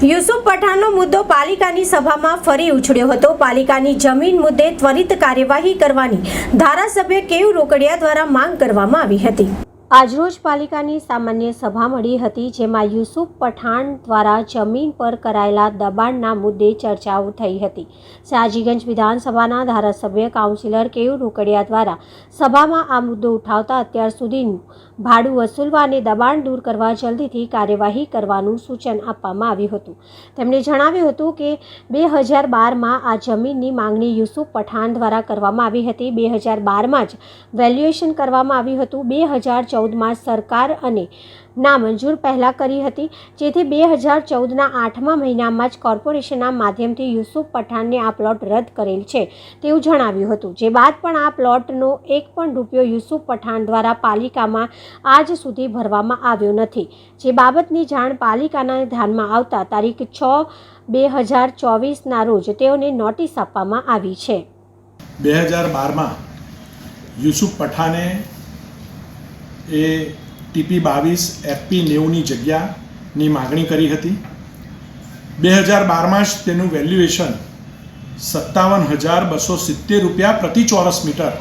યુસુફ પઠાણનો મુદ્દો પાલિકાની સભામાં ફરી ઉછળ્યો હતો. પાલિકાની જમીન મુદ્દે ત્વરિત કાર્યવાહી કરવાની ધારાસભ્ય કેવ રોકડિયા દ્વારા માંગ કરવામાં આવી હતી. આજરોજ પાલિકાની સામાન્ય સભા મળી હતી જેમાં યુસુફ પઠાણ દ્વારા જમીન પર કરાયેલા દબાણના મુદ્દે ચર્ચાઓ થઈ હતી. સાજીગંજ વિધાનસભાના ધારાસભ્ય કાઉન્સિલર કેયુ રોકડિયા દ્વારા સભામાં આ મુદ્દો ઉઠાવતા અત્યાર સુધીનું ભાડું વસૂલવા અને દબાણ દૂર કરવા જલ્દીથી કાર્યવાહી કરવાનું સૂચન આપવામાં આવ્યું હતું. તેમણે જણાવ્યું હતું કે બે હજાર બારમાં આ જમીનની માંગણી યુસુફ પઠાણ દ્વારા કરવામાં આવી હતી. બે હજાર બારમાં જ વેલ્યુએશન કરવામાં આવ્યું હતું. બે હજાર ચૌદમાં સરકાર અને નામંજૂર પહેલાં કરી હતી. જેથી બે હજાર ચૌદના આઠમા મહિનામાં જ કોર્પોરેશનના માધ્યમથી યુસુફ પઠાણને આ પ્લોટ રદ કરેલ છે તેવું જણાવ્યું હતું. જે બાદ પણ આ પ્લોટનો એક પણ રૂપિયો યુસુફ પઠાણ દ્વારા પાલિકામાં આજ સુધી ભરવામાં આવ્યો નથી. જે બાબતની જાણ પાલિકાના ધ્યાનમાં આવતા તારીખ છ બે હજાર ચોવીસના રોજ તેઓને નોટિસ આપવામાં આવી છે. બે હજાર બારમાં યુસુફ પઠાણે એ ટીપી બાવીસ એફપી નેવુંની જગ્યાની માગણી કરી હતી. બે હજાર બારમાં જ તેનું વેલ્યુએશન સત્તાવન હજાર બસો સિત્તેર રૂપિયા પ્રતિ ચોરસ મીટર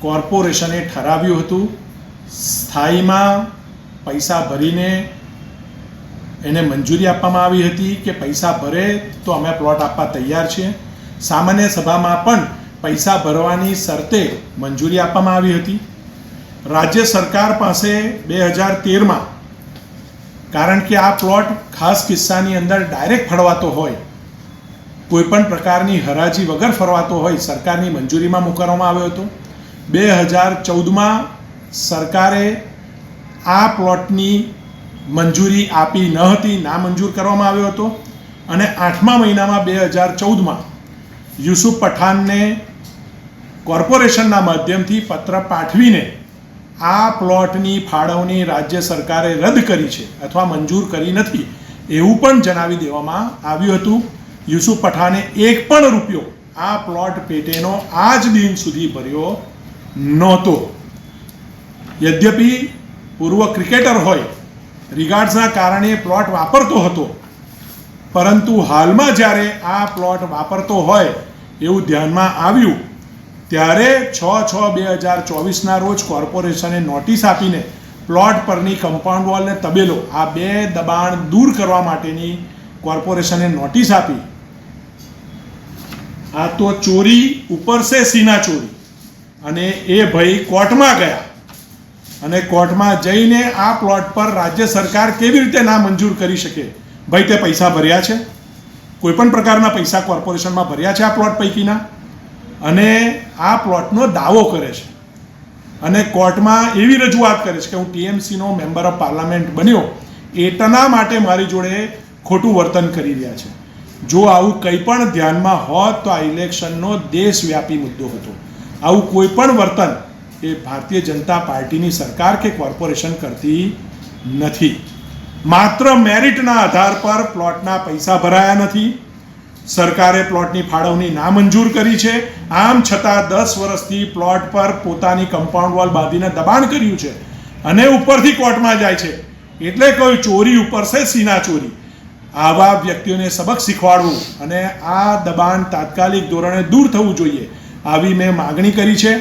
કોર્પોરેશને ઠરાવ્યું હતું. સ્થાયીમાં પૈસા ભરીને એને મંજૂરી આપવામાં આવી હતી કે પૈસા ભરે તો અમે પ્લોટ આપવા તૈયાર છીએ. સામાન્ય સભામાં પણ પૈસા ભરવાની શરતે મંજૂરી આપવામાં આવી હતી. રાજ્ય સરકાર પાસે બે હજાર તેરમાં, કારણ કે આ પ્લોટ ખાસ કિસ્સાની અંદર ડાયરેક્ટ ફળવાતો હોય, કોઈપણ પ્રકારની હરાજી વગર ફરવાતો હોય, સરકારની મંજૂરીમાં મૂકવામાં આવ્યો હતો. બે હજાર ચૌદમાં સરકારે આ પ્લોટની મંજૂરી આપી ન હતી નામંજૂર કરવામાં આવ્યો હતો. અને આઠમા મહિનામાં બે હજાર ચૌદમાં યુસુફ પઠાણને કોર્પોરેશનના માધ્યમથી પત્ર પાઠવીને આ પ્લોટની ફાળવણી રાજ્ય સરકારે રદ કરી છે અથવા મંજૂર કરી નથી એવું પણ જણાવી દેવામાં આવ્યું હતું. યુસુફ પઠાણે એક પણ રૂપિયો આ પ્લોટ પેટેનો આજ દિન સુધી ભર્યો નહોતો. યદ્યપિ પૂર્વ ક્રિકેટર હોય, રિગાર્ડ્સના કારણે પ્લોટ વાપરતો હતો, પરંતુ હાલમાં જ્યારે આ પ્લોટ વાપરતો હોય એવું ધ્યાનમાં આવ્યું ત્યારે છ છ બે હજાર ચોવીસના રોજ કોર્પોરેશને નોટિસ આપીને પ્લોટ પરની કમ્પાઉન્ડ વોલ તબેલો, આ બે દબાણ દૂર કરવા માટેની કોર્પોરેશને નોટિસ આપી. આ તો ચોરી ઉપર છે સીના ચોરી અને એ ભાઈ કોર્ટમાં ગયા. અને કોર્ટમાં જઈને આ પ્લોટ પર રાજ્ય સરકાર કેવી રીતે ના મંજૂર કરી શકે? ભાઈ તે પૈસા ભર્યા છે? કોઈપણ પ્રકારના પૈસા કોર્પોરેશનમાં ભર્યા છે આ પ્લોટ પૈકીના? અને આ પ્લોટનો દાવો કરે છે. અને કોર્ટમાં એવી રજૂઆત કરે છે કે હું ટીએમસીનો મેમ્બર ઓફ પાર્લામેન્ટ બન્યો, એટના માટે મારી જોડે ખોટું વર્તન કરી રહ્યા છે. જો આવું કંઈ પણ ધ્યાનમાં હોત તો આ ઇલેક્શનનો દેશવ્યાપી મુદ્દો હતો. આવું કોઈ પણ વર્તન એ ભારતીય જનતા પાર્ટીની સરકાર કે કોર્પોરેશન કરતી નથી. માત્ર મેરિટના આધાર પર પ્લોટના પૈસા ભરાયા નથી. સરકારે પ્લોટની ફાળવણી નામંજૂર કરી છે. આમ છતાં દસ વર્ષથી પ્લોટ પર પોતાની કમ્પાઉન્ડ વોલ બાંધીને દબાણ કર્યું છે અને ઉપરથી કોર્ટમાં જાય છે. એટલે કોઈ ચોરી ઉપર છે સીના ચોરી. આવા વ્યક્તિઓને સબક શીખવાડવું અને આ દબાણ તાત્કાલિક ધોરણે દૂર થવું જોઈએ. આવી મેં માગણી કરી છે.